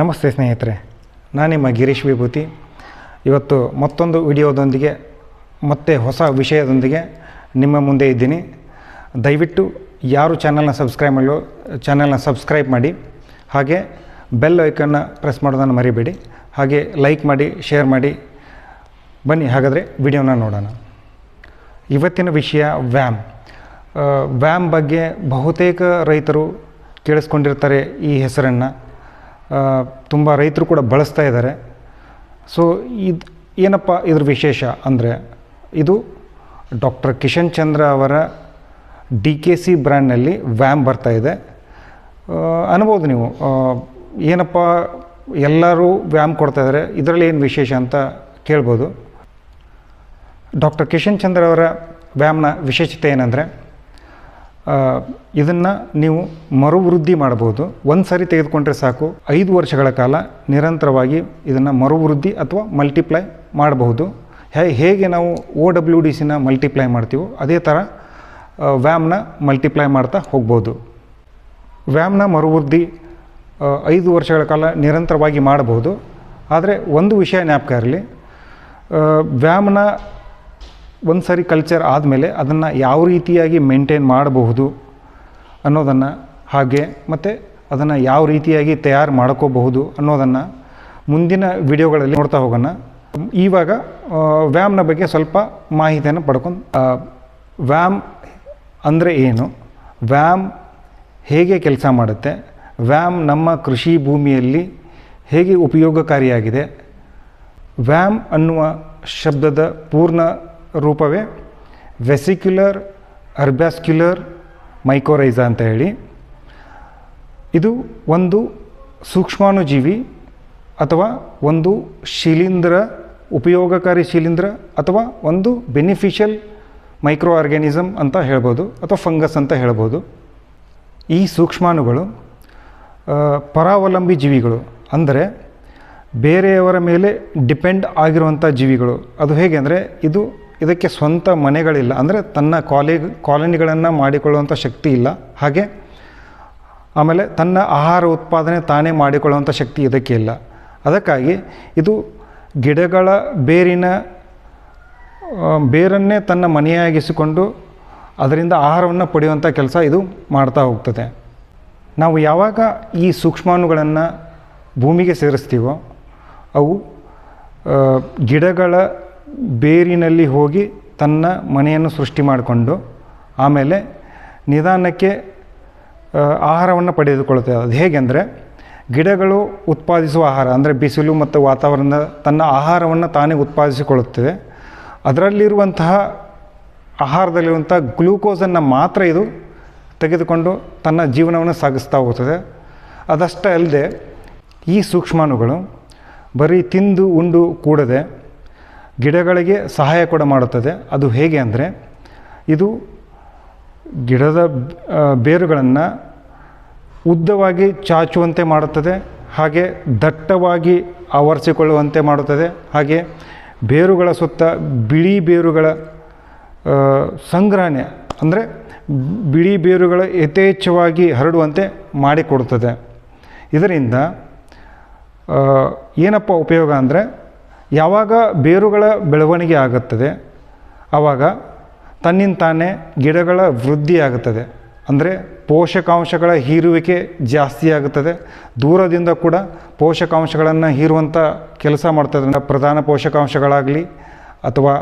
ನಮಸ್ತೆ ಸ್ನೇಹಿತರೆ, ನಾನು ನಿಮ್ಮ ಗಿರೀಶ್ ವಿಭೂತಿ. ಇವತ್ತು ಮತ್ತೊಂದು ವಿಡಿಯೋದೊಂದಿಗೆ, ಮತ್ತೆ ಹೊಸ ವಿಷಯದೊಂದಿಗೆ ನಿಮ್ಮ ಮುಂದೆ ಇದ್ದೀನಿ. ದಯವಿಟ್ಟು ಯಾರು ಚಾನಲ್ನ ಸಬ್ಸ್ಕ್ರೈಬ್ ಮಾಡಲು ಚಾನಲ್ನ ಸಬ್ಸ್ಕ್ರೈಬ್ ಮಾಡಿ. ಹಾಗೆ ಬೆಲ್ ಐಕನ್ನ ಪ್ರೆಸ್ ಮಾಡೋದನ್ನು ಮರಿಬೇಡಿ. ಹಾಗೆ ಲೈಕ್ ಮಾಡಿ ಶೇರ್ ಮಾಡಿ. ಬನ್ನಿ, ಹಾಗಾದರೆ ವಿಡಿಯೋನ ನೋಡೋಣ. ಇವತ್ತಿನ ವಿಷಯ ವ್ಯಾಮ್. ವ್ಯಾಮ್ ಬಗ್ಗೆ ಬಹುತೇಕ ರೈತರು ಕೇಳಿಸ್ಕೊಂಡಿರ್ತಾರೆ ಈ ಹೆಸರನ್ನು. ತುಂಬ ರೈತರು ಕೂಡ ಬಳಸ್ತಾ ಇದ್ದಾರೆ. ಸೊ ಇದು, ಏನಪ್ಪ ಇದ್ರ ವಿಶೇಷ ಅಂದರೆ, ಇದು ಡಾಕ್ಟರ್ ಕಿಶನ್ ಚಂದ್ರ ಅವರ ಡಿ ಕೆ ಸಿ ಬ್ರ್ಯಾಂಡ್ನಲ್ಲಿ ವ್ಯಾಮ್ ಬರ್ತಾ ಇದೆ. ಅನ್ಬೋದು ನೀವು. ಏನಪ್ಪ ಎಲ್ಲರೂ ವ್ಯಾಮ್ ಕೊಡ್ತಾ ಇದ್ದಾರೆ, ಇದರಲ್ಲಿ ಏನು ವಿಶೇಷ ಅಂತ ಕೇಳ್ಬೋದು. ಡಾಕ್ಟರ್ ಕಿಶನ್ ಚಂದ್ರ ಅವರ ವ್ಯಾಮ್ನ ವಿಶೇಷತೆ ಏನಂದರೆ ಇದನ್ನು ನೀವು ಮರುವೃದ್ಧಿ ಮಾಡಬಹುದು. ಒಂದು ಸಾರಿ ತೆಗೆದುಕೊಂಡ್ರೆ ಸಾಕು. ಐದು ವರ್ಷಗಳ ಕಾಲ ನಿರಂತರವಾಗಿ ಇದನ್ನು ಮರುವೃದ್ಧಿ ಅಥವಾ ಮಲ್ಟಿಪ್ಲೈ ಮಾಡಬಹುದು. ಹೇಗೆ ನಾವು ಓ ಡಬ್ಲ್ಯೂ ಡಿ ಸಿನ ಮಲ್ಟಿಪ್ಲೈ ಮಾಡ್ತೀವೋ ಅದೇ ಥರ ವ್ಯಾಮ್ನ ಮಲ್ಟಿಪ್ಲೈ ಮಾಡ್ತಾ ಹೋಗ್ಬೋದು. ವ್ಯಾಮ್ನ ಮರುವೃದ್ಧಿ ಐದು ವರ್ಷಗಳ ಕಾಲ ನಿರಂತರವಾಗಿ ಮಾಡಬಹುದು. ಆದರೆ ಒಂದು ವಿಷಯ ಜ್ಞಾಪಕ ಇರಲಿ. ವ್ಯಾಮ್ನ ಒಂದು ಸಾರಿ ಕಲ್ಚರ್ ಆದಮೇಲೆ ಅದನ್ನು ಯಾವ ರೀತಿಯಾಗಿ ಮೇಂಟೈನ್ ಮಾಡಬಹುದು ಅನ್ನೋದನ್ನು ಹಾಗೆ ಮತ್ತು ಅದನ್ನು ಯಾವ ರೀತಿಯಾಗಿ ತಯಾರು ಮಾಡ್ಕೋಬಹುದು ಅನ್ನೋದನ್ನು ಮುಂದಿನ ವಿಡಿಯೋಗಳಲ್ಲಿ ನೋಡ್ತಾ ಹೋಗೋಣ. ಇವಾಗ ಆ, ವ್ಯಾಮ್ನ ಬಗ್ಗೆ ಸ್ವಲ್ಪ ಮಾಹಿತಿಯನ್ನು ಪಡ್ಕೊಂಡು ವ್ಯಾಮ್ ಅಂದರೆ ಏನು? ವ್ಯಾಮ್ ಹೇಗೆ ಕೆಲಸ ಮಾಡುತ್ತೆ? ವ್ಯಾಮ್ ನಮ್ಮ ಕೃಷಿ ಭೂಮಿಯಲ್ಲಿ ಹೇಗೆ ಉಪಯೋಗಕಾರಿಯಾಗಿದೆ? ವ್ಯಾಮ್ ಅನ್ನುವ ಶಬ್ದದ ಪೂರ್ಣ ರೂಪವೇ ವೆಸಿಕ್ಯುಲರ್, ಅರ್ಬ್ಯಾಸ್ಕ್ಯುಲರ್, ಮೈಕೋರೈಸ ಅಂತ ಹೇಳಿ. ಇದು ಒಂದು ಸೂಕ್ಷ್ಮಾಣುಜೀವಿ ಅಥವಾ ಒಂದು ಶಿಲೀಂಧ್ರ, ಉಪಯೋಗಕಾರಿ ಶಿಲೀಂಧ್ರ ಅಥವಾ ಒಂದು ಬೆನಿಫಿಷಿಯಲ್ ಮೈಕ್ರೋ ಆರ್ಗ್ಯಾನಿಸಮ್ ಅಂತ ಹೇಳ್ಬೋದು ಅಥವಾ ಫಂಗಸ್ ಅಂತ ಹೇಳ್ಬೋದು. ಈ ಸೂಕ್ಷ್ಮಾಣುಗಳು ಪರಾವಲಂಬಿ ಜೀವಿಗಳು ಅಂದರೆ ಬೇರೆಯವರ ಮೇಲೆ ಡಿಪೆಂಡ್ ಆಗಿರುವಂಥ ಜೀವಿಗಳು. ಅದು ಹೇಗೆ ಅಂದರೆ ಇದು ಇದಕ್ಕೆ ಸ್ವಂತ ಮನೆಗಳಿಲ್ಲ. ಅಂದರೆ ತನ್ನ ಕಾಲೇ ಕಾಲೋನಿಗಳನ್ನು ಮಾಡಿಕೊಳ್ಳುವಂಥ ಶಕ್ತಿ ಇಲ್ಲ. ಹಾಗೆ ಆಮೇಲೆ ತನ್ನ ಆಹಾರ ಉತ್ಪಾದನೆ ತಾನೇ ಮಾಡಿಕೊಳ್ಳುವಂಥ ಶಕ್ತಿ ಇದಕ್ಕೆ ಇಲ್ಲ. ಅದಕ್ಕಾಗಿ ಇದು ಗಿಡಗಳ ಬೇರಿನ ಬೇರನ್ನೇ ತನ್ನ ಮನೆಯಾಗಿಸಿಕೊಂಡು ಅದರಿಂದ ಆಹಾರವನ್ನು ಪಡೆಯುವಂಥ ಕೆಲಸ ಇದು ಮಾಡ್ತಾ ಹೋಗ್ತದೆ. ನಾವು ಯಾವಾಗ ಈ ಸೂಕ್ಷ್ಮಾಣುಗಳನ್ನು ಭೂಮಿಗೆ ಸೇರಿಸ್ತೀವೋ ಅವು ಗಿಡಗಳ ಬೇರಿನಲ್ಲಿ ಹೋಗಿ ತನ್ನ ಮನೆಯನ್ನು ಸೃಷ್ಟಿ ಮಾಡಿಕೊಂಡು ಆಮೇಲೆ ನಿಧಾನಕ್ಕೆ ಆಹಾರವನ್ನು ಪಡೆದುಕೊಳ್ಳುತ್ತದೆ ಅದು ಹೇಗೆಂದರೆ, ಗಿಡಗಳು ಉತ್ಪಾದಿಸುವ ಆಹಾರ, ಅಂದರೆ ಬಿಸಿಲು ಮತ್ತು ವಾತಾವರಣ ತನ್ನ ಆಹಾರವನ್ನು ತಾನೇ ಉತ್ಪಾದಿಸಿಕೊಳ್ಳುತ್ತದೆ. ಅದರಲ್ಲಿರುವಂತಹ ಆಹಾರದಲ್ಲಿರುವಂಥ ಗ್ಲೂಕೋಸನ್ನು ಮಾತ್ರ ಇದು ತೆಗೆದುಕೊಂಡು ತನ್ನ ಜೀವನವನ್ನು ಸಾಗಿಸ್ತಾ ಹೋಗ್ತದೆ. ಅದಷ್ಟೇ ಅಲ್ಲದೆ ಈ ಸೂಕ್ಷ್ಮಾಣುಗಳು ಬರೀ ತಿಂದು ಉಂಡು ಕೂಡದೆ ಗಿಡಗಳಿಗೆ ಸಹಾಯ ಕೂಡ ಮಾಡುತ್ತದೆ. ಅದು ಹೇಗೆ ಅಂದರೆ, ಇದು ಗಿಡದ ಬೇರುಗಳನ್ನು ಉದ್ದವಾಗಿ ಚಾಚುವಂತೆ ಮಾಡುತ್ತದೆ, ಹಾಗೆ ದಟ್ಟವಾಗಿ ಆವರಿಸಿಕೊಳ್ಳುವಂತೆ ಮಾಡುತ್ತದೆ, ಹಾಗೆ ಬೇರುಗಳ ಸುತ್ತ ಬಿಳಿ ಬೇರುಗಳ ಸಂಗ್ರಹಣೆ, ಅಂದರೆ ಬಿಳಿ ಬೇರುಗಳ ಯಥೇಚ್ಛವಾಗಿ ಹರಡುವಂತೆ ಮಾಡಿಕೊಡುತ್ತದೆ. ಇದರಿಂದ ಏನಪ್ಪ ಉಪಯೋಗ ಅಂದರೆ ಯಾವಾಗ ಬೇರುಗಳ ಬೆಳವಣಿಗೆ ಆಗುತ್ತದೆ ಆವಾಗ ತನ್ನಿಂದ ತಾನೇ ಗಿಡಗಳ ವೃದ್ಧಿ ಆಗುತ್ತದೆ. ಅಂದರೆ ಪೋಷಕಾಂಶಗಳ ಹೀರುವಿಕೆ ಜಾಸ್ತಿ ಆಗುತ್ತದೆ. ದೂರದಿಂದ ಕೂಡ ಪೋಷಕಾಂಶಗಳನ್ನು ಹೀರುವಂಥ ಕೆಲಸ ಮಾಡ್ತದೆ. ಪ್ರಧಾನ ಪೋಷಕಾಂಶಗಳಾಗಲಿ ಅಥವಾ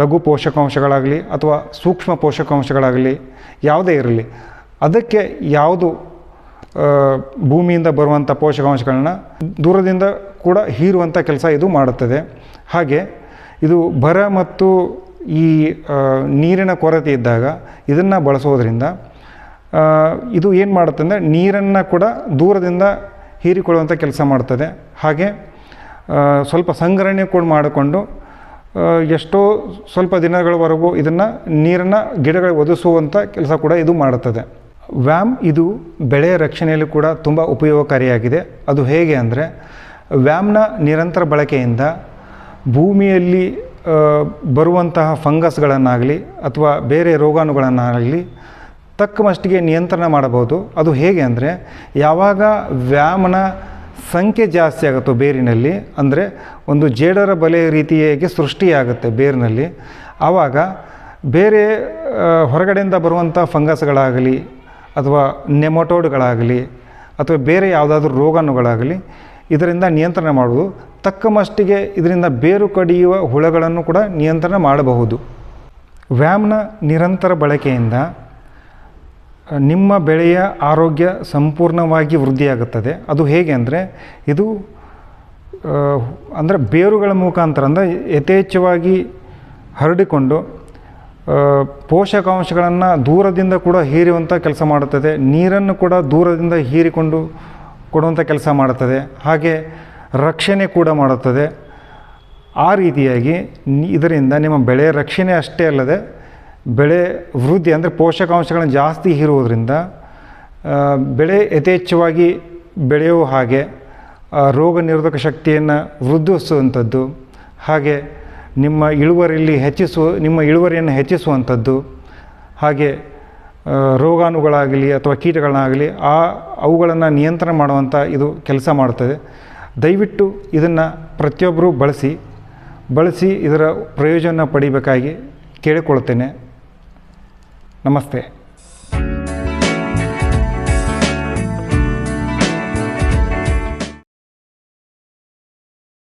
ಲಘು ಪೋಷಕಾಂಶಗಳಾಗಲಿ ಅಥವಾ ಸೂಕ್ಷ್ಮ ಪೋಷಕಾಂಶಗಳಾಗಲಿ ಯಾವುದೇ ಇರಲಿ, ಅದಕ್ಕೆ ಯಾವುದು ಭೂಮಿಯಿಂದ ಬರುವಂಥ ಪೋಷಕಾಂಶಗಳನ್ನ ದೂರದಿಂದ ಕೂಡ ಹೀರುವಂಥ ಕೆಲಸ ಇದು ಮಾಡುತ್ತದೆ. ಹಾಗೆ ಇದು ಬರ ಮತ್ತು ಈ ನೀರಿನ ಕೊರತೆ ಇದ್ದಾಗ ಇದನ್ನು ಬಳಸೋದ್ರಿಂದ ಇದು ಏನು ಮಾಡುತ್ತೆ ಅಂದರೆ ನೀರನ್ನು ಕೂಡ ದೂರದಿಂದ ಹೀರಿಕೊಳ್ಳುವಂಥ ಕೆಲಸ ಮಾಡ್ತದೆ. ಹಾಗೆ ಸ್ವಲ್ಪ ಸಂಗ್ರಹಣೆ ಕೂಡ ಮಾಡಿಕೊಂಡು ಎಷ್ಟೋ ಸ್ವಲ್ಪ ದಿನಗಳವರೆಗೂ ಇದನ್ನು ನೀರನ್ನು ಗಿಡಗಳಿಗೆ ಒದಿಸುವಂಥ ಕೆಲಸ ಕೂಡ ಇದು ಮಾಡುತ್ತದೆ. ವ್ಯಾಮ್ ಇದು ಬೆಳೆ ರಕ್ಷಣೆಯಲ್ಲಿ ಕೂಡ ತುಂಬ ಉಪಯೋಗಕಾರಿಯಾಗಿದೆ. ಅದು ಹೇಗೆ ಅಂದರೆ, ವ್ಯಾಮ್ನ ನಿರಂತರ ಬಳಕೆಯಿಂದ ಭೂಮಿಯಲ್ಲಿ ಬರುವಂತಹ ಫಂಗಸ್ಗಳನ್ನಾಗಲಿ ಅಥವಾ ಬೇರೆ ರೋಗಾಣುಗಳನ್ನಾಗಲಿ ತಕ್ಕ ಮಟ್ಟಿಗೆ ನಿಯಂತ್ರಣ ಮಾಡಬಹುದು. ಅದು ಹೇಗೆ ಅಂದರೆ, ಯಾವಾಗ ವ್ಯಾಮನ ಸಂಖ್ಯೆ ಜಾಸ್ತಿ ಆಗುತ್ತೋ ಬೇರಿನಲ್ಲಿ, ಅಂದರೆ ಒಂದು ಜೇಡರ ಬಲೆ ರೀತಿಯಾಗಿ ಸೃಷ್ಟಿಯಾಗುತ್ತೆ ಬೇರಿನಲ್ಲಿ, ಆವಾಗ ಬೇರೆ ಹೊರಗಡೆಯಿಂದ ಬರುವಂಥ ಫಂಗಸ್ಗಳಾಗಲಿ ಅಥವಾ ನೆಮಟೋಡ್ಗಳಾಗಲಿ ಅಥವಾ ಬೇರೆ ಯಾವುದಾದ್ರೂ ರೋಗಾಣುಗಳಾಗಲಿ ಇದರಿಂದ ನಿಯಂತ್ರಣ ಮಾಡುವುದು ತಕ್ಕ ಮಟ್ಟಿಗೆ ಇದರಿಂದ ಬೇರು ಕಡಿಯುವ ಹುಳಗಳನ್ನು ಕೂಡ ನಿಯಂತ್ರಣ ಮಾಡಬಹುದು. ವ್ಯಾಮ್ನ ನಿರಂತರ ಬಳಕೆಯಿಂದ ನಿಮ್ಮ ಬೆಳೆಯ ಆರೋಗ್ಯ ಸಂಪೂರ್ಣವಾಗಿ ವೃದ್ಧಿಯಾಗುತ್ತದೆ. ಅದು ಹೇಗೆ ಅಂದರೆ, ಇದು ಅಂದರೆ ಬೇರುಗಳ ಮುಖಾಂತರ ಅಂದರೆ ಯಥೇಚ್ಛವಾಗಿ ಹರಡಿಕೊಂಡು ಪೋಷಕಾಂಶಗಳನ್ನು ದೂರದಿಂದ ಕೂಡ ಹೀರುವಂಥ ಕೆಲಸ ಮಾಡುತ್ತದೆ. ನೀರನ್ನು ಕೂಡ ದೂರದಿಂದ ಹೀರಿಕೊಂಡು ಕೊಡುವಂಥ ಕೆಲಸ ಮಾಡುತ್ತದೆ. ಹಾಗೆ ರಕ್ಷಣೆ ಕೂಡ ಮಾಡುತ್ತದೆ. ಆ ರೀತಿಯಾಗಿ ಇದರಿಂದ ನಿಮ್ಮ ಬೆಳೆ ರಕ್ಷಣೆ ಅಷ್ಟೇ ಅಲ್ಲದೆ ಬೆಳೆ ವೃದ್ಧಿ ಅಂದರೆ ಪೋಷಕಾಂಶಗಳನ್ನು ಜಾಸ್ತಿ ಹೀರುವುದರಿಂದ ಬೆಳೆ ಯಥೇಚ್ಛವಾಗಿ ಬೆಳೆಯುವ ಹಾಗೆ ರೋಗ ನಿರೋಧಕ ಶಕ್ತಿಯನ್ನು ವೃದ್ಧಿಸುವಂಥದ್ದು ಹಾಗೆ ನಿಮ್ಮ ಇಳುವರಿಯಲ್ಲಿ ಹೆಚ್ಚಿಸುವ ನಿಮ್ಮ ಇಳುವರಿಯನ್ನು ಹೆಚ್ಚಿಸುವಂಥದ್ದು, ಹಾಗೆ ರೋಗಾಣುಗಳಾಗಲಿ ಅಥವಾ ಕೀಟಗಳನ್ನಾಗಲಿ ಆ ಅವುಗಳನ್ನು ನಿಯಂತ್ರಣ ಮಾಡುವಂಥ ಇದು ಕೆಲಸ ಮಾಡುತ್ತದೆ ದಯವಿಟ್ಟು ಇದನ್ನು ಪ್ರತಿಯೊಬ್ಬರೂ ಬಳಸಿ ಬಳಸಿ ಇದರ ಪ್ರಯೋಜನ ಪಡಿಬೇಕಾಗಿ ಕೇಳಿಕೊಳ್ತೇನೆ ನಮಸ್ತೆ.